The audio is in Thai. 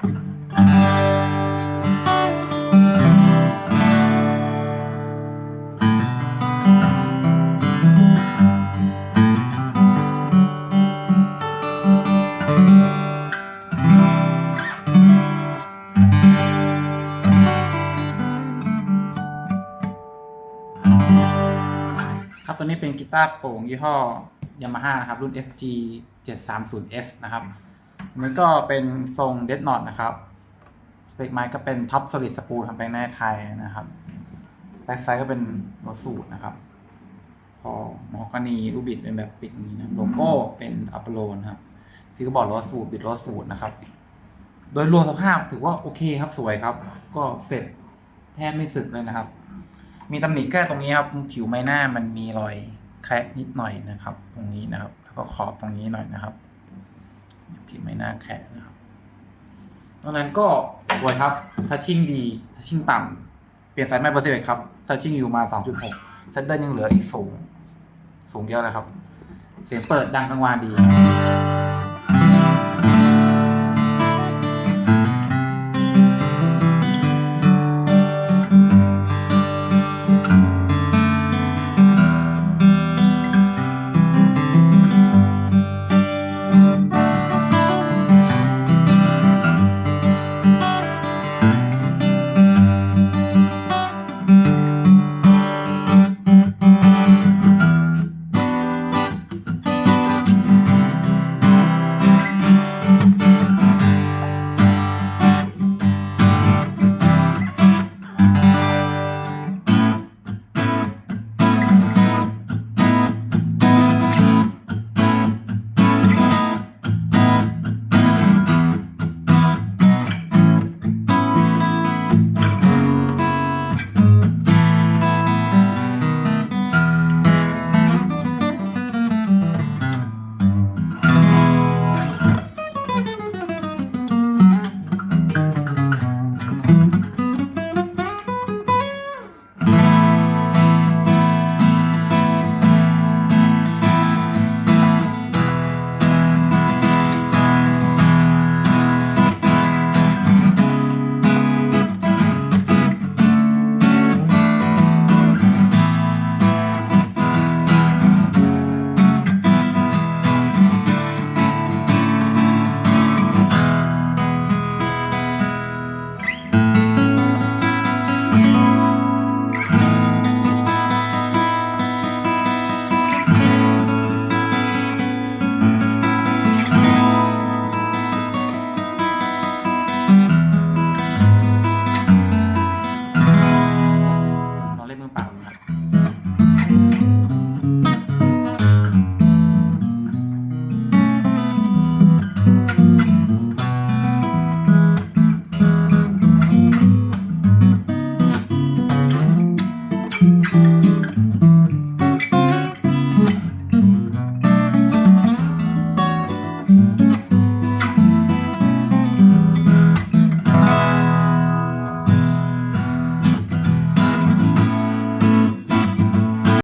ครับตัวนี้เป็นกีตาร์โปร่งยี่ห้อยามาฮ่านะครับ รุ่น FG 730S นะครับ มันก็เป็นทรงเดดนอตนะครับสเปคไม้ก็เป็นท็อปสลิดสปูลทำไปในไทยนะครับแบ็กไซด์ก็เป็นโลสูตรนะครับ พอมอกานีรูบิดเป็นแบบปิดนี้นะโลโก้เป็นอัปโลนะครับ ที่ก็บอกโลสูตรบิดโลสูตรนะครับ โดยรวมสภาพถือว่าโอเคครับสวยครับ ก็เสร็จแทบไม่สึกเลยนะครับ มีตำหนิแค่ตรงนี้ครับผิวไม้หน้ามันมีรอยแครกนิดหน่อยนะครับ ตรงนี้นะครับ แล้วก็ขอบตรงนี้หน่อยนะครับ ผิวไม่น่าแคร็กนะครับตรงนั้นก็สวยครับทัชชิ่งดีทัชชิ่งต่ำเปลี่ยนสายไม้เปอร์เซ็นต์ครับทัชชิ่งอยู่มา2.6เซตเดิลยังเหลืออีกสูง สูงเยอะเลยครับ เสียงเปิดดังกลางวานดี